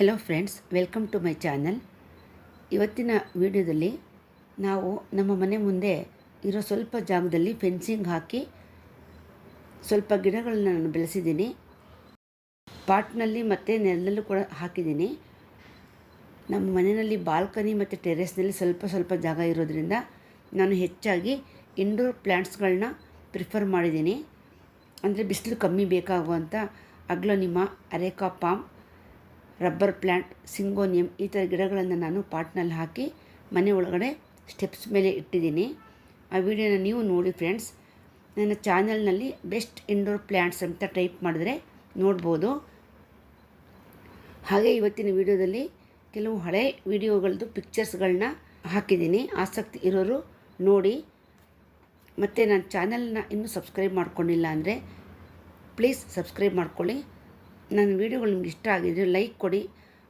Hello friends welcome to my channel ಇವತ್ತಿನ ವಿಡಿಯೋದಲ್ಲಿ ನಾವು ನಮ್ಮ ಮನೆ ಮುಂದೆ ಇರೋ ಸ್ವಲ್ಪ ಜಾಗದಲ್ಲಿ ಫೆನ್ಸಿಂಗ್ ಹಾಕಿ ಸ್ವಲ್ಪ ಗಿಡಗಳನ್ನ ನಾನು ಬೆಳೆಸಿದ್ದೀನಿ. ಪಾಟ್ನಲ್ಲಿ ಮತ್ತು ನೆಲದಲ್ಲೂ ಕೂಡ ಹಾಕಿದ್ದೀನಿ. ನಮ್ಮ ಮನೆಯಲ್ಲಿ ಬಾಲ್ಕನಿ ಮತ್ತು ಟೆರೆಸ್ನಲ್ಲಿ ಸ್ವಲ್ಪ ಸ್ವಲ್ಪ ಜಾಗ ಇರೋದ್ರಿಂದ ನಾನು ಹೆಚ್ಚಾಗಿ ಇಂಡೋರ್ ಪ್ಲ್ಯಾಂಟ್ಸ್ಗಳನ್ನ ಪ್ರಿಫರ್ ಮಾಡಿದ್ದೀನಿ. ಅಂದರೆ ಬಿಸಿಲು ಕಮ್ಮಿ ಬೇಕಾಗುವಂಥ aglaonema, areca, palm rubber plant syngonium ಈ ಥರ ಗಿಡಗಳನ್ನು ನಾನು ಪಾಟ್ನಲ್ಲಿ ಹಾಕಿ ಮನೆ ಒಳಗಡೆ ಸ್ಟೆಪ್ಸ್ ಮೇಲೆ ಇಟ್ಟಿದ್ದೀನಿ. ಆ ವಿಡಿಯೋನ ನೀವು ನೋಡಿ ಫ್ರೆಂಡ್ಸ್. ನನ್ನ ಚಾನಲ್ನಲ್ಲಿ ಬೆಸ್ಟ್ ಇಂಡೋರ್ ಪ್ಲ್ಯಾಂಟ್ಸ್ ಅಂತ ಟೈಪ್ ಮಾಡಿದ್ರೆ ನೋಡ್ಬೋದು. ಹಾಗೆ ಇವತ್ತಿನ ವಿಡಿಯೋದಲ್ಲಿ ಕೆಲವು ಹಳೆ ವಿಡಿಯೋಗಳದ್ದು ಪಿಕ್ಚರ್ಸ್ಗಳನ್ನ ಹಾಕಿದ್ದೀನಿ. ಆಸಕ್ತಿ ಇರೋರು ನೋಡಿ. ಮತ್ತು ನನ್ನ ಚಾನಲ್ನ ಇನ್ನೂ ಸಬ್ಸ್ಕ್ರೈಬ್ ಮಾಡ್ಕೊಂಡಿಲ್ಲ ಅಂದರೆ ಪ್ಲೀಸ್ ಸಬ್ಸ್ಕ್ರೈಬ್ ಮಾಡ್ಕೊಳ್ಳಿ. ನನ್ನ ವಿಡಿಯೋಗಳು ನಿಮ್ಗೆ ಇಷ್ಟ ಆಗಿದ್ರೆ ಲೈಕ್ ಕೊಡಿ,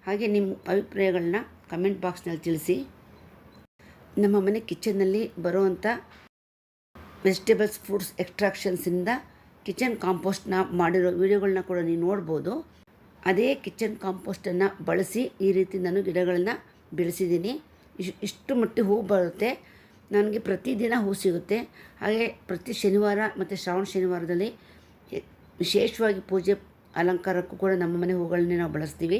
ಹಾಗೆ ನಿಮ್ಮ ಅಭಿಪ್ರಾಯಗಳನ್ನ ಕಮೆಂಟ್ ಬಾಕ್ಸ್ನಲ್ಲಿ ತಿಳಿಸಿ. ನಮ್ಮ ಮನೆ ಕಿಚನ್ನಲ್ಲಿ ಬರುವಂಥ ವೆಜಿಟೇಬಲ್ಸ್ ಫ್ರೂಟ್ಸ್ ಎಕ್ಸ್ಟ್ರಾಕ್ಷನ್ಸಿಂದ ಕಿಚನ್ ಕಾಂಪೋಸ್ಟ್ನ ಮಾಡಿರೋ ವೀಡಿಯೋಗಳನ್ನ ಕೂಡ ನೀವು ನೋಡ್ಬೋದು. ಅದೇ ಕಿಚನ್ ಕಾಂಪೋಸ್ಟನ್ನು ಬಳಸಿ ಈ ರೀತಿ ನಾನು ಗಿಡಗಳನ್ನು ಬೆಳೆಸಿದ್ದೀನಿ. ಇಷ್ಟು ಮಟ್ಟಿಗೆ ಹೂ ಬರುತ್ತೆ. ನನಗೆ ಪ್ರತಿದಿನ ಹೂ ಸಿಗುತ್ತೆ. ಹಾಗೆ ಪ್ರತಿ ಶನಿವಾರ ಮತ್ತು ಶ್ರಾವಣ ಶನಿವಾರದಲ್ಲಿ ವಿಶೇಷವಾಗಿ ಪೂಜೆ ಅಲಂಕಾರಕ್ಕೂ ಕೂಡ ನಮ್ಮ ಮನೆ ಹೂಗಳನ್ನೇ ನಾವು ಬಳಸ್ತೀವಿ.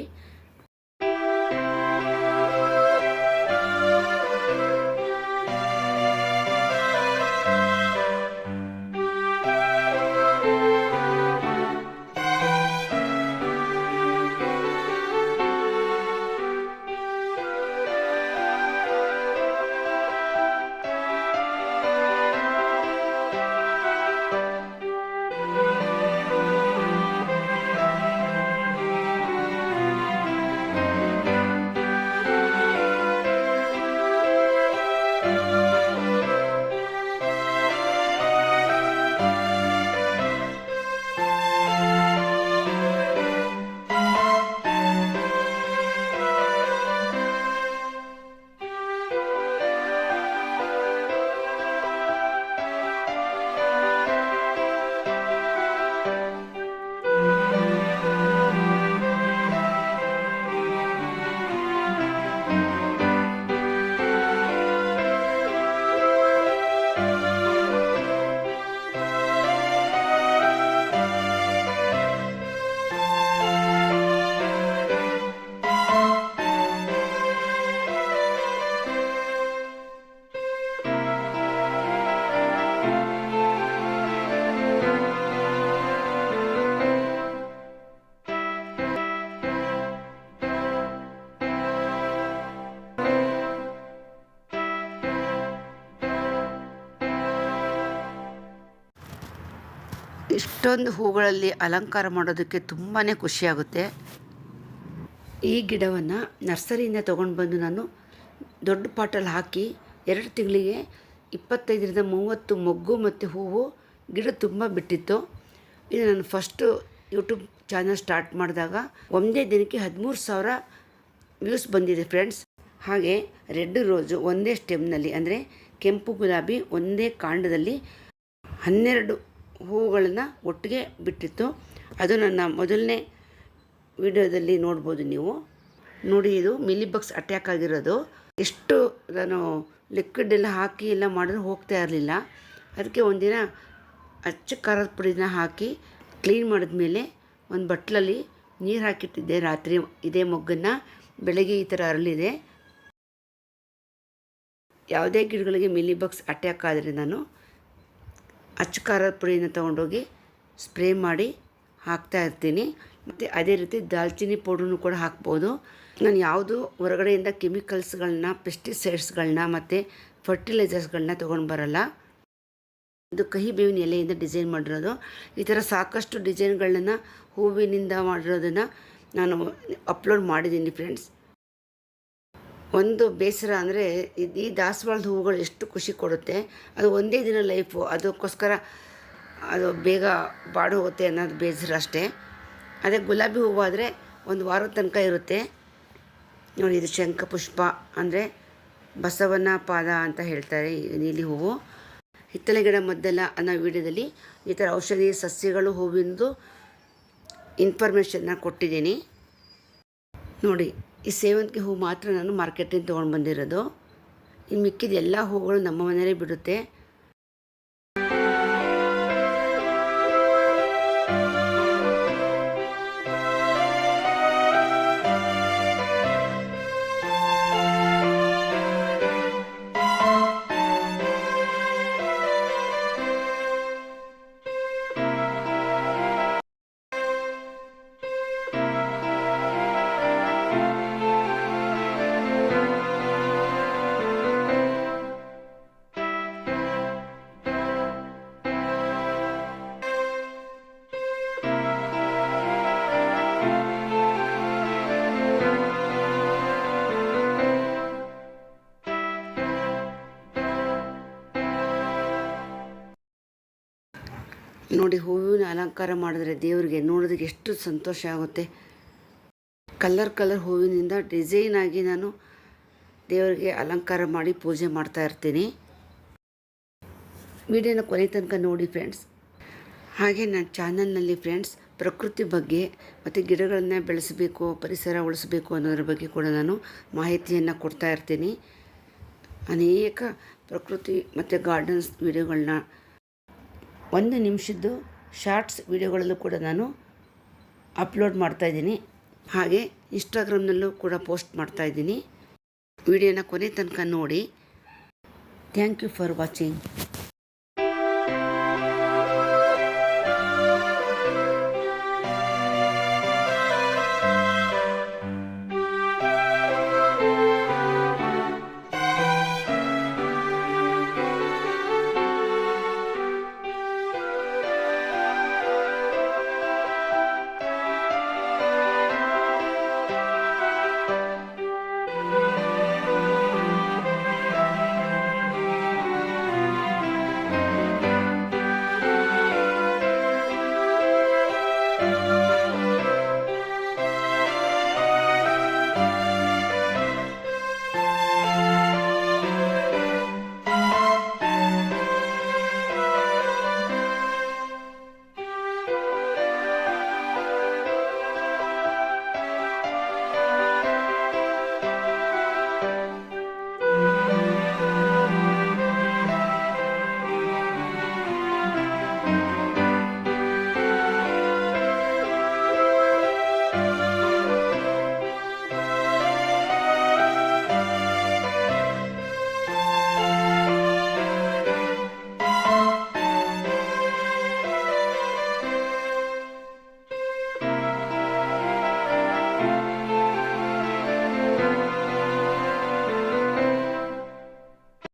ಇಷ್ಟೊಂದು ಹೂಗಳಲ್ಲಿ ಅಲಂಕಾರ ಮಾಡೋದಕ್ಕೆ ತುಂಬಾ ಖುಷಿಯಾಗುತ್ತೆ. ಈ ಗಿಡವನ್ನು ನರ್ಸರಿಯಿಂದ ತೊಗೊಂಡು ಬಂದು ನಾನು ದೊಡ್ಡ ಪಾಟಲ್ಲಿ ಹಾಕಿ ಎರಡು ತಿಂಗಳಿಗೆ ಇಪ್ಪತ್ತೈದರಿಂದ ಮೂವತ್ತು ಮೊಗ್ಗು ಮತ್ತು ಹೂವು ಗಿಡ ತುಂಬ ಬಿಟ್ಟಿತ್ತು. ಇದು ನಾನು ಫಸ್ಟು ಯೂಟ್ಯೂಬ್ ಚಾನಲ್ ಸ್ಟಾರ್ಟ್ ಮಾಡಿದಾಗ ಒಂದೇ ದಿನಕ್ಕೆ ಹದಿಮೂರು ಸಾವಿರ ವ್ಯೂಸ್ ಬಂದಿದೆ ಫ್ರೆಂಡ್ಸ್ ಹಾಗೆ ರೆಡ್ ರೋಜು ಒಂದೇ ಸ್ಟೆಮ್ನಲ್ಲಿ ಅಂದರೆ ಕೆಂಪು ಗುಲಾಬಿ ಒಂದೇ ಕಾಂಡದಲ್ಲಿ ಹನ್ನೆರಡು ಹೂಗಳನ್ನು ಒಟ್ಟಿಗೆ ಬಿಟ್ಟಿತ್ತು. ಅದು ನನ್ನ ಮೊದಲನೇ ವಿಡಿಯೋದಲ್ಲಿ ನೋಡ್ಬೋದು ನೀವು. ನೋಡಿ, ಇದು ಮಿಲಿಬಗ್ಸ್ ಅಟ್ಯಾಕ್ ಆಗಿರೋದು. ಎಷ್ಟು ನಾನು ಲಿಕ್ವಿಡ್ ಎಲ್ಲ ಹಾಕಿ ಎಲ್ಲ ಮಾಡಿದ್ರೆ ಹೋಗ್ತಾ ಇರಲಿಲ್ಲ. ಅದಕ್ಕೆ ಒಂದಿನ ಅಚ್ಚ ಖಾರದ ಪುಡಿನ ಹಾಕಿ ಕ್ಲೀನ್ ಮಾಡಿದ್ಮೇಲೆ ಒಂದು ಬಟ್ಲಲ್ಲಿ ನೀರು ಹಾಕಿಟ್ಟಿದ್ದೆ ರಾತ್ರಿ ಇದೇ ಮೊಗ್ಗನ್ನು. ಬೆಳಗ್ಗೆ ಈ ಥರ ಅರಳಿದೆ. ಯಾವುದೇ ಗಿಡಗಳಿಗೆ ಮಿಲಿಬಗ್ಸ್ ಅಟ್ಯಾಕ್ ಆದರೆ ನಾನು ಅಚ್ಚ ಖಾರದ ಪುಡಿಯನ್ನು ತೊಗೊಂಡೋಗಿ ಸ್ಪ್ರೇ ಮಾಡಿ ಹಾಕ್ತಾ ಇರ್ತೀನಿ. ಮತ್ತು ಅದೇ ರೀತಿ ದಾಲ್ಚಿನ್ನಿ ಪೌಡ್ರನ್ನು ಕೂಡ ಹಾಕ್ಬೋದು. ನಾನು ಯಾವುದು ಹೊರಗಡೆಯಿಂದ ಕೆಮಿಕಲ್ಸ್ಗಳನ್ನ ಪೆಸ್ಟಿಸೈಡ್ಸ್ಗಳನ್ನ ಮತ್ತು ಫರ್ಟಿಲೈಸರ್ಸ್ಗಳನ್ನ ತೊಗೊಂಡು ಬರಲ್ಲ. ಇದು ಕಹಿ ಬೇವಿನ ಎಲೆಯಿಂದ ಡಿಸೈನ್ ಮಾಡಿರೋದು. ಈ ಥರ ಸಾಕಷ್ಟು ಡಿಸೈನ್ಗಳನ್ನ ಹೂವಿನಿಂದ ಮಾಡಿರೋದನ್ನು ನಾನು ಅಪ್ಲೋಡ್ ಮಾಡಿದ್ದೀನಿ ಫ್ರೆಂಡ್ಸ್. ಒಂದು ಬೇಸರ ಅಂದರೆ ಈ ದಾಸವಾಳದ ಹೂವುಗಳು ಎಷ್ಟು ಖುಷಿ ಕೊಡುತ್ತೆ. ಅದು ಒಂದೇ ದಿನ ಲೈಫು. ಅದಕ್ಕೋಸ್ಕರ ಅದು ಬೇಗ ಬಾಡು ಹೋಗುತ್ತೆ ಅನ್ನೋದು ಬೇಸರ ಅಷ್ಟೇ. ಅದೇ ಗುಲಾಬಿ ಹೂವು ಆದರೆ ಒಂದು ವಾರದ ತನಕ ಇರುತ್ತೆ. ನೋಡಿ, ಇದು ಶಂಖಪುಷ್ಪ ಅಂದರೆ ಬಸವನ ಪಾದ ಅಂತ ಹೇಳ್ತಾರೆ ನೀಲಿ ಹೂವು. ಹಿತ್ತಲೆ ಗಿಡ ಮದ್ದೆಲ್ಲ ಅನ್ನೋ ವಿಡಿಯೋದಲ್ಲಿ ಈ ಥರ ಔಷಧಿ, ಸಸ್ಯಗಳು, ಹೂವಿಂದು ಇನ್ಫಾರ್ಮೇಷನ್ನ ಕೊಟ್ಟಿದ್ದೀನಿ. ನೋಡಿ ಈ ಸೇವಂತಿಗೆ ಹೂವು ಮಾತ್ರ ನಾನು ಮಾರ್ಕೆಟಿಂದ ತೊಗೊಂಡು ಬಂದಿರೋದು. ಇನ್ನು ಮಿಕ್ಕಿದ ಎಲ್ಲ ಹೂಗಳು ನಮ್ಮ ಮನೆಯಲ್ಲೇ ಬಿಡುತ್ತೆ. ನೋಡಿ ಹೂವಿನ ಅಲಂಕಾರ ಮಾಡಿದ್ರೆ ದೇವರಿಗೆ ನೋಡೋದಕ್ಕೆ ಎಷ್ಟು ಸಂತೋಷ ಆಗುತ್ತೆ. ಕಲರ್ ಕಲರ್ ಹೂವಿನಿಂದ ಡಿಸೈನ್ ಆಗಿ ನಾನು ದೇವರಿಗೆ ಅಲಂಕಾರ ಮಾಡಿ ಪೂಜೆ ಮಾಡ್ತಾ ಇರ್ತೀನಿ. ವಿಡಿಯೋನ ಕೊನೆ ತನಕ ನೋಡಿ ಫ್ರೆಂಡ್ಸ್ ಹಾಗೆ ನನ್ನ ಚಾನಲ್ನಲ್ಲಿ ಫ್ರೆಂಡ್ಸ್ ಪ್ರಕೃತಿ ಬಗ್ಗೆ ಮತ್ತು ಗಿಡಗಳನ್ನು ಬೆಳೆಸಬೇಕು, ಪರಿಸರ ಉಳಿಸಬೇಕು ಅನ್ನೋದ್ರ ಬಗ್ಗೆ ಕೂಡ ನಾನು ಮಾಹಿತಿಯನ್ನು ಕೊಡ್ತಾ ಇರ್ತೀನಿ. ಅನೇಕ ಪ್ರಕೃತಿ ಮತ್ತು ಗಾರ್ಡನ್ಸ್ ವಿಡಿಯೋಗಳನ್ನ ಒಂದು ನಿಮಿಷದ್ದು ಶಾರ್ಟ್ಸ್ ವಿಡಿಯೋಗಳಲ್ಲೂ ಕೂಡ ನಾನು ಅಪ್ಲೋಡ್ ಮಾಡ್ತಾಯಿದ್ದೀನಿ ಹಾಗೆ ಇನ್ಸ್ಟಾಗ್ರಾಮ್ನಲ್ಲೂ ಕೂಡ ಪೋಸ್ಟ್ ಮಾಡ್ತಾಯಿದ್ದೀನಿ ವಿಡಿಯೋನ ಕೊನೆ ತನಕ ನೋಡಿ. Thank you for watching.